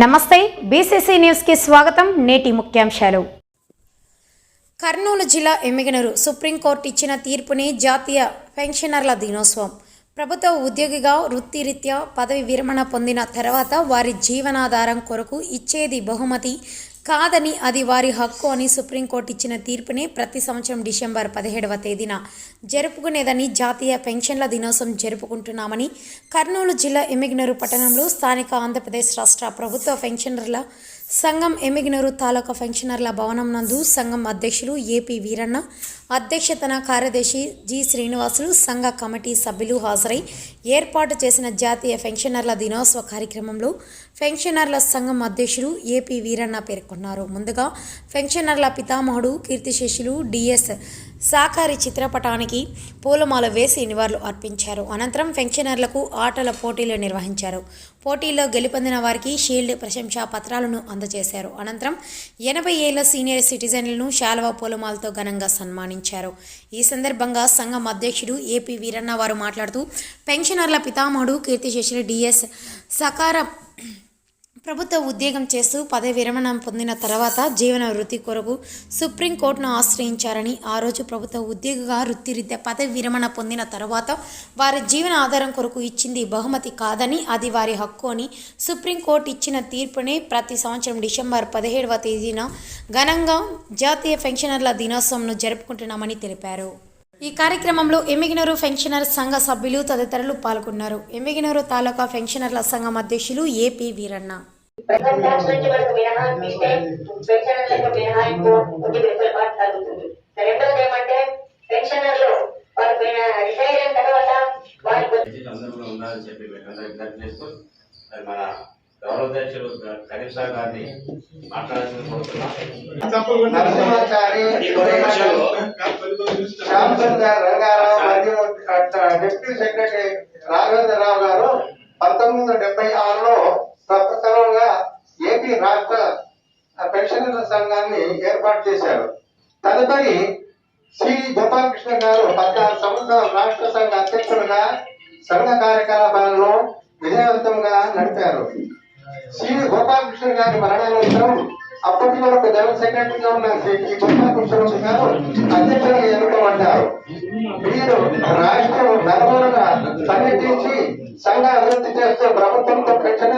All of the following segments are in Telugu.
నమస్తే బీసీసీ న్యూస్కి స్వాగతం. నేటి ముఖ్యాంశాలు. కర్నూలు జిల్లా ఎమ్మిగనూరు సుప్రీంకోర్టు ఇచ్చిన తీర్పుని జాతీయ పెన్షనర్ల దినోత్సవం. ప్రభుత్వ ఉద్యోగిగా వృత్తిరీత్యా పదవి విరమణ పొందిన తర్వాత వారి జీవనాధారం కొరకు ఇచ్చేది బహుమతి. కాదని అది వారి హక్కు అని సుప్రీంకోర్టు ఇచ్చిన తీర్పుని ప్రతి సంవత్సరం డిసెంబర్ పదిహేడవ తేదీన జరుపుకునేదని జాతీయ పెన్షన్ల దినోత్సవం జరుపుకుంటున్నామని కర్నూలు జిల్లా ఎమ్మిగనూరు పట్టణంలో స్థానిక ఆంధ్రప్రదేశ్ రాష్ట్ర ప్రభుత్వ పెన్షనర్ల సంఘం ఎమిగినూరు తాలూకా పెన్షనర్ల భవనం నందు సంఘం అధ్యక్షులు ఏపీ వీరన్న అధ్యక్షతన కార్యదర్శి జి శ్రీనివాసులు సంఘ కమిటీ సభ్యులు హాజరై ఏర్పాటు చేసిన జాతీయ పెన్షనర్ల దినోత్సవ కార్యక్రమంలో పెన్షనర్ల సంఘం అధ్యక్షులు ఏపీ వీరన్న పేర్కొన్నారు. ముందుగా పెన్షనర్ల పితామహుడు కీర్తిశేషులు డిఎస్ సాకారి చిత్రపటానికి పూలమాల వేసి నివాళులు అర్పించారు. అనంతరం పెన్షనర్లకు ఆటల పోటీలు నిర్వహించారు. పోటీల్లో గెలుపొందిన వారికి షీల్డ్ ప్రశంసా పత్రాలను అందజేశారు. అనంతరం ఎనభై ఏళ్ళ సీనియర్ సిటిజన్లను శాలవ పూలమాలతో ఘనంగా సన్మానించారు. ఈ సందర్భంగా సంఘం అధ్యక్షుడు ఏపీ వీరన్న వారు మాట్లాడుతూ పెన్షనర్ల పితామహుడు కీర్తిశేషులు డిఎస్ సకార ప్రభుత్వ ఉద్యోగం చేస్తూ పదవి విరమణ పొందిన తర్వాత జీవన వృత్తి కొరకు సుప్రీంకోర్టును ఆశ్రయించారని ఆ రోజు ప్రభుత్వ ఉద్యోగిగా వృత్తిరీత్యా పదవి విరమణ పొందిన తర్వాత వారి జీవన ఆధారం కొరకు ఇచ్చింది బహుమతి కాదని అది వారి హక్కు అని సుప్రీంకోర్టు ఇచ్చిన తీర్పునే ప్రతి సంవత్సరం డిసెంబర్ పదిహేడవ తేదీన ఘనంగా జాతీయ పెన్షనర్ల దినోత్సవంను జరుపుకుంటున్నామని తెలిపారు. ఈ కార్యక్రమంలో ఎమ్మిగినూరు పెన్షనర్ సంఘ సభ్యులు తదితరులు పాల్గొన్నారు. ఎమ్మిగినూరు తాలూకా పెన్షనర్ల సంఘం అధ్యక్షులు ఏపీ వీరన్న. మన గౌరవాధ్యక్షులు కరీం గారిని మాట్లాడాల్సింది డిప్యూటీ సెక్రటరీ రాఘవేంద్రరావు గారు పంతొమ్మిది వందల డెబ్బై ఆరులో ప్రప్రథమంగా ఏపీ రాష్ట్ర పెన్షనర్ల సంఘాన్ని ఏర్పాటు చేశారు తదుపరి శ్రీ గోపాలకృష్ణ గారు పద్నాలుగు సంవత్సరాల రాష్ట్ర సంఘ అధ్యక్షులుగా సంఘ కార్యకలాపాలను విజయవంతంగా నడిపారు శ్రీ గోపాలకృష్ణ గారి మరణానంతరం అప్పటి వరకు జనరల్ సెక్రటరీగా ఉన్న శ్రీ టి. గోపాలకృష్ణ గారు అధ్యక్షులుగా ఎన్నుకోబడ్డారు. వీరు రాష్ట్రం నలుగురుగా సమీక్షించి సంఘ అభివృద్ధి చేస్తూ ప్రభుత్వంతో పెంచిన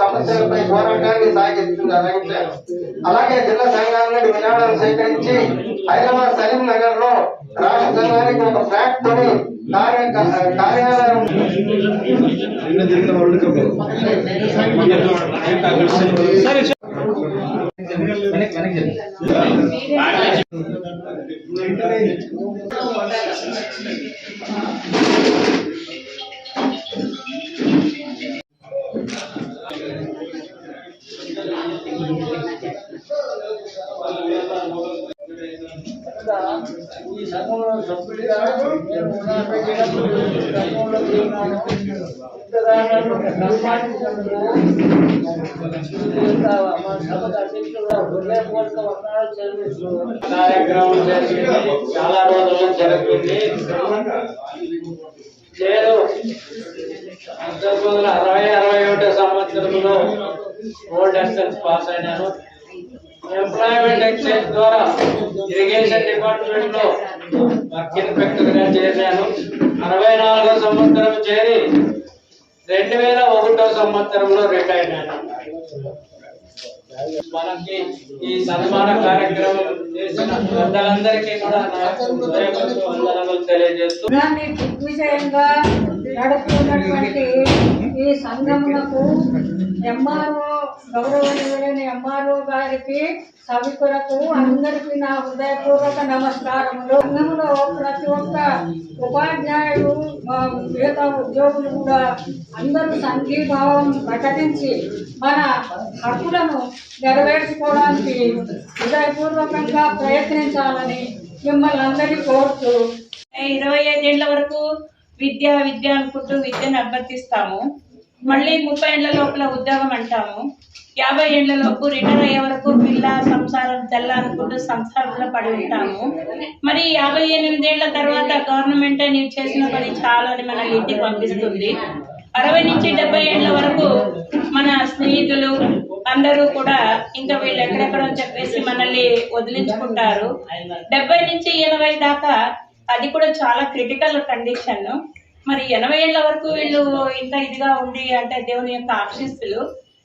సమస్యలపై పోరాటాన్ని సాగిస్తున్నారు అలాగే జిల్లా సంఘాల నుండి విరాళాలు సేకరించి హైదరాబాద్ సలీం నగర్లో రాష్ట్ర సంఘానికి ఒక ఫ్లాట్ కొని కార్యాలయం సభ్యుడిగా కార్యక్రమం జరిగింది చాలా రోజులు జరిగింది నేను పంతొమ్మిది వందల అరవై అరవై ఒకటో సంవత్సరంలో ఓల్డ్ ఎక్సెన్స్ పాస్ అయినాను ఎంప్లాయ్మెంట్ ఎక్స్చేంజ్ ద్వారా ఇరిగేషన్ డిపార్ట్మెంట్లో వర్క్ ఇన్స్పెక్టర్గా చేశాను అరవై నాలుగో సంవత్సరం చేరి రెండు వేల ఒకటో సంవత్సరంలో రిటైర్ అయినాను. మనకి ఈ సన్మాన కార్యక్రమం చేసిన పెద్దలందరికీ కూడా వందనములు తెలియజేస్తూ దిగ్విజయంగా నడుపుతున్నటువంటి ఈ సంఘమునకు ఎంఆర్ఓ గౌరవనీయులైన ఎంఆర్ఓ గారికి సభికులకు అందరికీ నా హృదయపూర్వక నమస్కారములు. సంఘంలో ప్రతి ఒక్క ఉపాధ్యాయుడు మా మిగతా ఉద్యోగులు కూడా అందరూ సంఘీభావం ప్రకటించి మన హక్కులను నెరవేర్చుకోవడానికి హృదయపూర్వకంగా ప్రయత్నించాలని మిమ్మల్ని అందరినీ కోరుతూ ఇరవై ఐదేళ్ళ వరకు విద్య విద్య అనుకుంటూ విద్యను అభ్యర్థిస్తాము. మళ్ళీ ముప్పై ఏళ్ళ లోపల ఉద్యోగం అంటాము. యాభై ఏళ్ళ లోపు రిటైర్ అయ్యే వరకు పిల్ల సంసారం తెల్ల అనుకుంటూ సంసారంలో పడి ఉంటాము. మరి యాభై ఎనిమిదేళ్ళ తర్వాత గవర్నమెంట్ నీవు చేసిన పని చాలా అని మన ఇంటికి పంపిస్తుంది. అరవై నుంచి డెబ్బై ఏళ్ళ వరకు మన స్నేహితులు అందరూ కూడా ఇంకా వీళ్ళు ఎక్కడెక్కడో చెప్పేసి మనల్ని వదిలించుకుంటారు. డెబ్బై నుంచి ఎనభై దాకా అది కూడా చాలా క్రిటికల్ కండిషన్ మరి ఎనభై ఏళ్ళ వరకు వీళ్ళు ఇంత ఇదిగా ఉంది అంటే దేవుని యొక్క ఆశీస్సులు.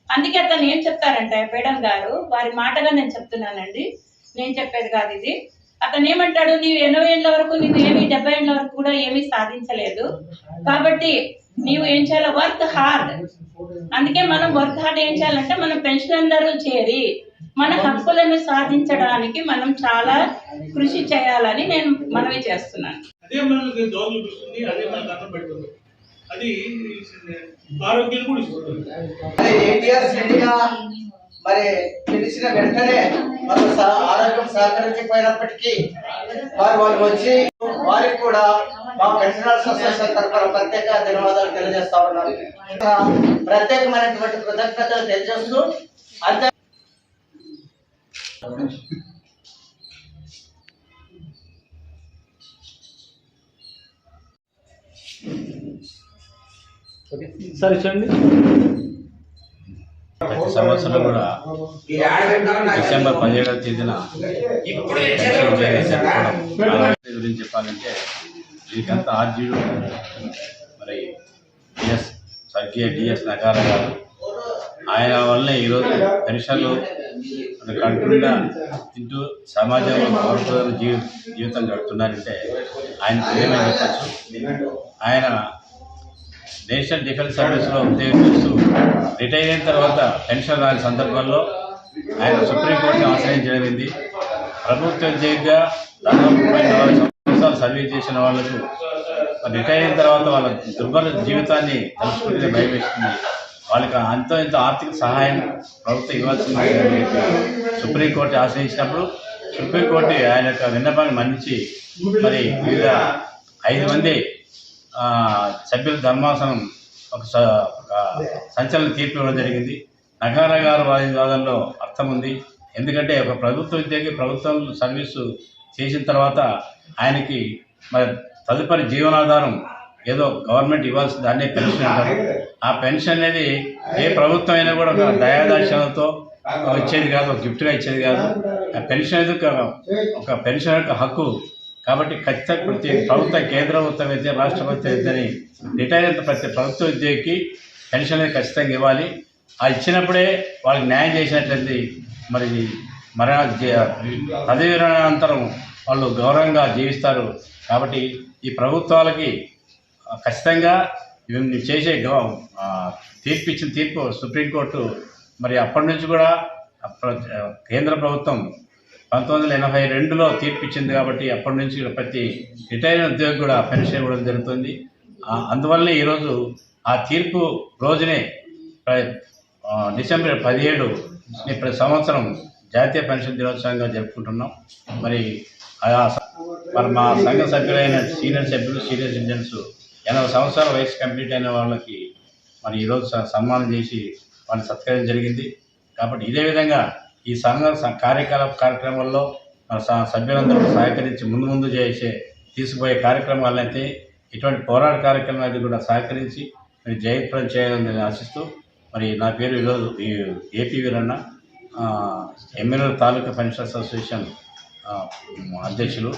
అందుకే అతను ఏం చెప్తారంటే మేడం గారు వారి మాటగా నేను చెప్తున్నానండి. నేను చెప్పేది కాదు ఇది. అతను ఏమంటాడు నీవు ఎనభై ఏళ్ళ వరకు నీవు ఏమి డెబ్బై ఏళ్ళ వరకు కూడా ఏమీ సాధించలేదు. కాబట్టి నీవు ఏం చేయాలి? వర్క్ హార్డ్ అందుకే మనం వర్క్ హార్డ్ ఏం చేయాలంటే మనం పెన్షనర్లు చేరి మన హక్కులను సాధించడానికి మనం చాలా కృషి చేయాలని నేను మనవి చేస్తున్నాను. అదే మనకి దోమ చూపిస్తుంది అదే మనకు అన్నం పెడుతుంది అది ఆరోగ్యం కూడా ఇస్తుంది. మరి తెలిసిన వెంటనే మన ఆరోగ్యం సహకరించకపోయినప్పటికీ వారు వాళ్ళు వచ్చి వారికి కూడా మా పెన్షనర్స్ అసోసియేషన్ తరఫున ప్రత్యేక ధన్యవాదాలు తెలియజేస్తా ఉన్నాను. ప్రత్యేకమైనటువంటి కృతజ్ఞతలు తెలియజేస్తూ అంతే. ప్రతి సంవత్సరం కూడా డిసెంబర్ పదిహేడవ తేదీన గురించి చెప్పాలంటే దీనికంతా ఆర్జీడు మరి డిఎస్ స్వర్గీయ డిఎస్ నగార గారు. ఆయన వల్లే ఈరోజు పెన్షన్లు కడుపుగా తింటూ సమాజంలో గౌరవ జీవి జీవితం గడుపుతున్నారంటే ఆయన ప్రేమని చెప్పచ్చు. ఆయన నేషనల్ డిఫెన్స్ సర్వీస్లో ఉద్యోగం చేస్తూ రిటైర్ అయిన తర్వాత పెన్షన్ రాని సందర్భంలో ఆయన సుప్రీంకోర్టుని ఆశ్రయించడమైంది ప్రభుత్వ ఉద్యోగిగా దాదాపు ముప్పై నలభై సంవత్సరాలు సర్వీస్ చేసిన వాళ్ళకు రిటైర్ అయిన తర్వాత వాళ్ళ దుర్భర జీవితాన్ని తలుచుకుంటే భయం వేస్తుంది. వాళ్ళకి అంత ఇంత ఆర్థిక సహాయం ప్రభుత్వం ఇవ్వాల్సింది సుప్రీంకోర్టు ఆశ్రయించినప్పుడు సుప్రీంకోర్టు ఆయన యొక్క విన్నపాన్ని మన్నించి మరి వివిధ ఐదు మంది సభ్యుల ధర్మాసనం ఒక స- ఒక సంచలన తీర్పు ఇవ్వడం జరిగింది. నగారా వాదనలో వారి అర్థం ఉంది. ఎందుకంటే ఒక ప్రభుత్వ ఉద్యోగి ప్రభుత్వం సర్వీసు చేసిన తర్వాత ఆయనకి మరి తదుపరి జీవనాధారం ఏదో గవర్నమెంట్ ఇవ్వాల్సి దాన్నే పెన్షన్ అంటారు. ఆ పెన్షన్ అనేది ఏ ప్రభుత్వం అయినా కూడా ఒక దయాదర్శనతో వచ్చేది కాదు ఒక గిఫ్ట్గా ఇచ్చేది కాదు. ఆ పెన్షన్ అనేది ఒక ఒక పెన్షన్ యొక్క హక్కు కాబట్టి ఖచ్చితంగా ప్రతి ప్రభుత్వ కేంద్ర ప్రభుత్వం అయితే రాష్ట్ర ప్రభుత్వం అయితేనే రిటైర్ అయిన ప్రతి ప్రభుత్వ ఉద్యోగికి పెన్షన్ అనేది ఖచ్చితంగా ఇవ్వాలి. ఆ ఇచ్చినప్పుడే వాళ్ళకి న్యాయం చేసినట్లయితే మరి మరణ పదవి విరమణానంతరం వాళ్ళు గౌరవంగా జీవిస్తారు. కాబట్టి ఈ ప్రభుత్వాలకి ఖచ్చితంగా చేసే తీర్పు ఇచ్చిన తీర్పు సుప్రీంకోర్టు మరి అప్పటి నుంచి కూడా కేంద్ర ప్రభుత్వం పంతొమ్మిది వందల ఎనభై రెండులో తీర్పు ఇచ్చింది కాబట్టి అప్పటి నుంచి ప్రతి రిటైర్ ఉద్యోగి కూడా పెన్షన్ ఇవ్వడం జరుగుతుంది. అందువల్లనే ఈరోజు ఆ తీర్పు రోజునే డిసెంబర్ పదిహేడు ప్రతి సంవత్సరం జాతీయ పెన్షన్ దినోత్సవంగా జరుపుకుంటున్నాం. మరి ఆ మరి మా సంఘ సభ్యులైన సీనియర్ సభ్యులు సీనియర్ సిటిజన్స్ ఎనభై సంవత్సరాల వయసు కంప్లీట్ అయిన వాళ్ళకి మరి ఈరోజు స- సన్మానం చేసి వాళ్ళని సత్కరించడం జరిగింది. కాబట్టి ఇదే విధంగా ఈ సంఘ కార్యకలాప కార్యక్రమాల్లో స- సభ్యులందరూ సహకరించి ముందు ముందు చేసే తీసుకుపోయే కార్యక్రమాలైతే ఇటువంటి పోరాట కార్యక్రమాలు కూడా సహకరించి మరి జయప్రం చేయాలని నేను ఆశిస్తూ మరి నా పేరు ఈరోజు ఈ AP Veeranna MLA taluka pension association అధ్యక్షులు.